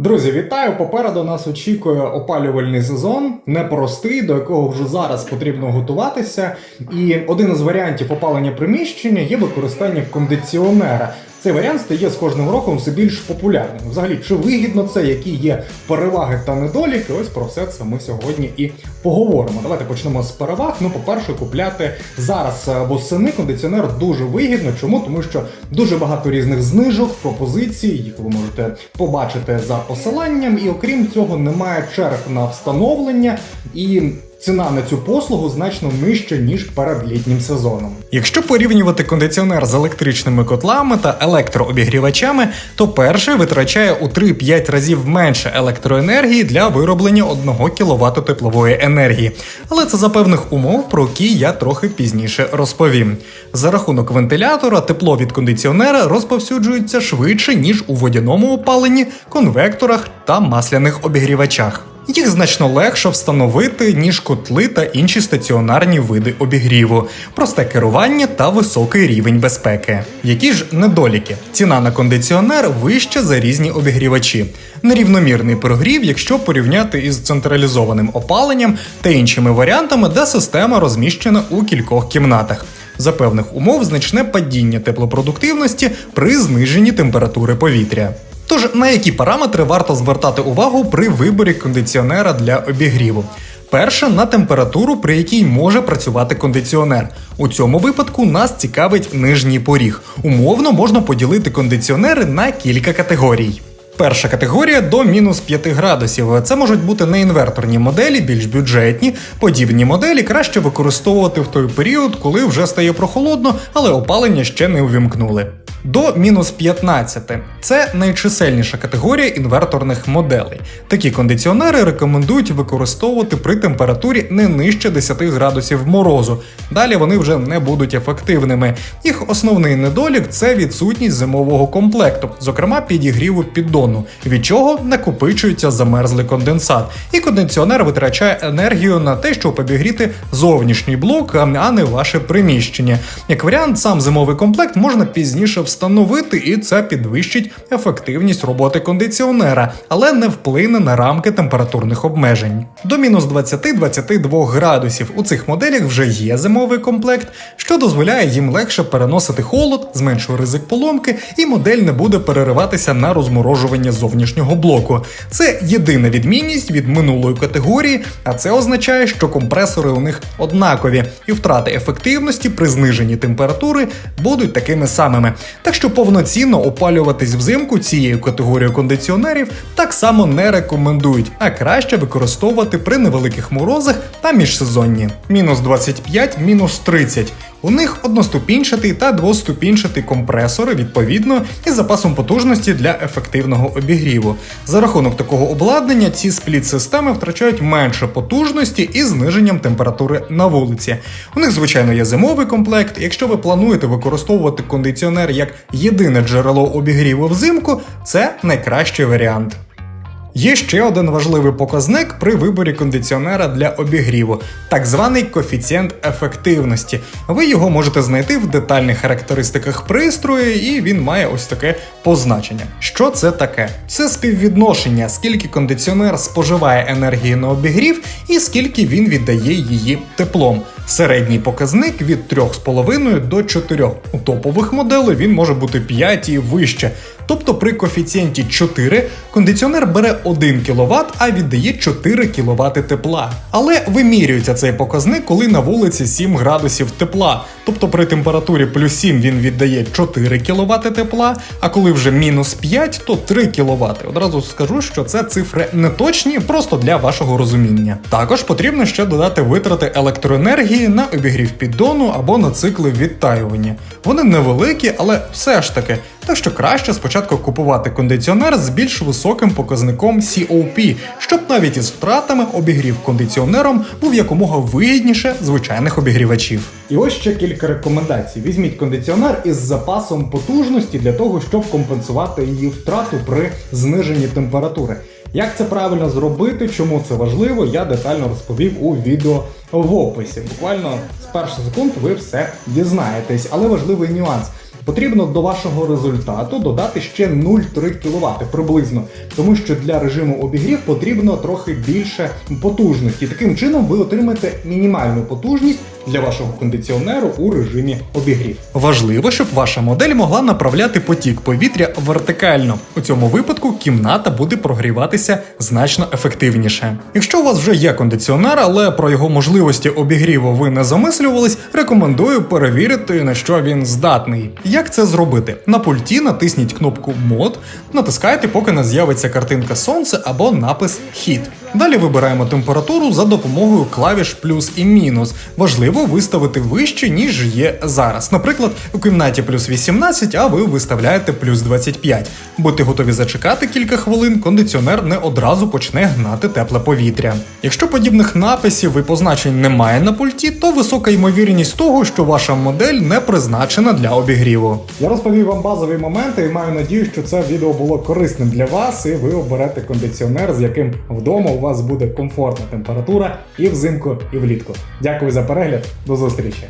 Друзі, вітаю! Попереду нас очікує опалювальний сезон, непростий, до якого вже зараз потрібно готуватися. І один із варіантів опалення приміщення є використання кондиціонера. Цей варіант стає з кожним роком все більш популярним. Взагалі, чи вигідно це, які є переваги та недоліки? Ось про все це ми сьогодні і поговоримо. Давайте почнемо з переваг. Ну, по-перше, купляти зараз е, восени кондиціонер дуже вигідно. Чому? Тому що дуже багато різних знижок, пропозицій, їх ви можете побачити за посиланням, і окрім цього, немає черг на встановлення і. Ціна на цю послугу значно нижча ніж перед літнім сезоном. Якщо порівнювати кондиціонер з електричними котлами та електрообігрівачами, то перший витрачає у 3-5 разів менше електроенергії для вироблення 1 кВт теплової енергії. Але це за певних умов, про які я трохи пізніше розповім. За рахунок вентилятора тепло від кондиціонера розповсюджується швидше ніж у водяному опаленні, конвекторах та масляних обігрівачах. Їх значно легше встановити, ніж котли та інші стаціонарні види обігріву, просте керування та високий рівень безпеки. Які ж недоліки? Ціна на кондиціонер вища за різні обігрівачі, нерівномірний прогрів, якщо порівняти із централізованим опаленням та іншими варіантами, де система розміщена у кількох кімнатах. За певних умов значне падіння теплопродуктивності при зниженні температури повітря. Тож на які параметри варто звертати увагу при виборі кондиціонера для обігріву? Перше на температуру, при якій може працювати кондиціонер. У цьому випадку нас цікавить нижній поріг. Умовно можна поділити кондиціонери на кілька категорій. Перша категорія до мінус 5 градусів. Це можуть бути неінверторні моделі, більш бюджетні. Подібні моделі краще використовувати в той період, коли вже стає прохолодно, але опалення ще не увімкнули. До мінус 15 це найчисельніша категорія інверторних моделей. Такі кондиціонери рекомендують використовувати при температурі не нижче 10 градусів морозу. Далі вони вже не будуть ефективними. Їх основний недолік це відсутність зимового комплекту, зокрема підігріву піддону, від чого накопичується замерзлий конденсат. І кондиціонер витрачає енергію на те, щоб обігріти зовнішній блок, а не ваше приміщення. Як варіант, сам зимовий комплект можна пізніше встановити, і це підвищить ефективність роботи кондиціонера, але не вплине на рамки температурних обмежень. До мінус 20-22 градусів у цих моделях вже є зимовий комплект, що дозволяє їм легше переносити холод, зменшує ризик поломки, і модель не буде перериватися на розморожування зовнішнього блоку. Це єдина відмінність від минулої категорії, а це означає, що компресори у них однакові, і втрати ефективності при зниженні температури будуть такими самими. Так що повноцінно опалюватись взимку цією категорією кондиціонерів так само не рекомендують, а краще використовувати при невеликих морозах та міжсезонні. Мінус 25, мінус 30. У них одноступінчатий та двоступінчатий компресори, відповідно, із запасом потужності для ефективного обігріву. За рахунок такого обладнання ці спліт-системи втрачають менше потужності і зниженням температури на вулиці. У них, звичайно, є зимовий комплект. Якщо ви плануєте використовувати кондиціонер як єдине джерело обігріву взимку, це найкращий варіант. Є ще один важливий показник при виборі кондиціонера для обігріву так званий коефіцієнт ефективності. Ви його можете знайти в детальних характеристиках пристрою, і він має ось таке позначення. Що це таке? Це співвідношення, скільки кондиціонер споживає енергії на обігрів і скільки він віддає її теплом. Середній показник від 3,5 до 4. У топових моделей він може бути 5 і вище. Тобто при коефіцієнті 4 кондиціонер бере 1 кВт, а віддає 4 кВт тепла. Але вимірюється цей показник, коли на вулиці 7 градусів тепла. Тобто при температурі плюс 7 він віддає 4 кВт тепла, а коли вже мінус 5, то 3 кВт. Одразу скажу, що це цифри не точні, просто для вашого розуміння. Також потрібно ще додати витрати електроенергії на обігрів піддону або на цикли відтаювання. Вони невеликі, але все ж таки. Так що краще спочатку купувати кондиціонер з більш високим показником COP, щоб навіть із втратами обігрів кондиціонером був якомога вигідніше звичайних обігрівачів. І ось ще кілька рекомендацій: візьміть кондиціонер із запасом потужності для того, щоб компенсувати її втрату при зниженні температури. Як це правильно зробити, чому це важливо, я детально розповів у відео в описі. Буквально з перших секунд ви все дізнаєтесь. Але важливий нюанс. Потрібно до вашого результату додати ще 0,3 кВт приблизно, тому що для режиму обігрів потрібно трохи більше потужності. Таким чином ви отримаєте мінімальну потужність для вашого кондиціонеру у режимі обігрів. Важливо, щоб ваша модель могла направляти потік повітря вертикально. У цьому випадку кімната буде прогріватися значно ефективніше. Якщо у вас вже є кондиціонер, але про його можливості обігріву ви не замислювались, рекомендую перевірити на що він здатний. Як це зробити? На пульті натисніть кнопку мод, натискайте, поки не з'явиться картинка сонце або напис хід. Далі вибираємо температуру за допомогою клавіш плюс і мінус. Важливо виставити вище, ніж є зараз. Наприклад, у кімнаті плюс 18, а ви виставляєте плюс 25. Будьте готові зачекати кілька хвилин, кондиціонер не одразу почне гнати тепле повітря. Якщо подібних написів і позначень немає на пульті, то висока ймовірність того, що ваша модель не призначена для обігріву. Я розповів вам базові моменти і маю надію, що це відео було корисним для вас, і ви оберете кондиціонер, з яким вдома вас буде комфортна температура і взимку, і влітку. Дякую за перегляд, до зустрічі!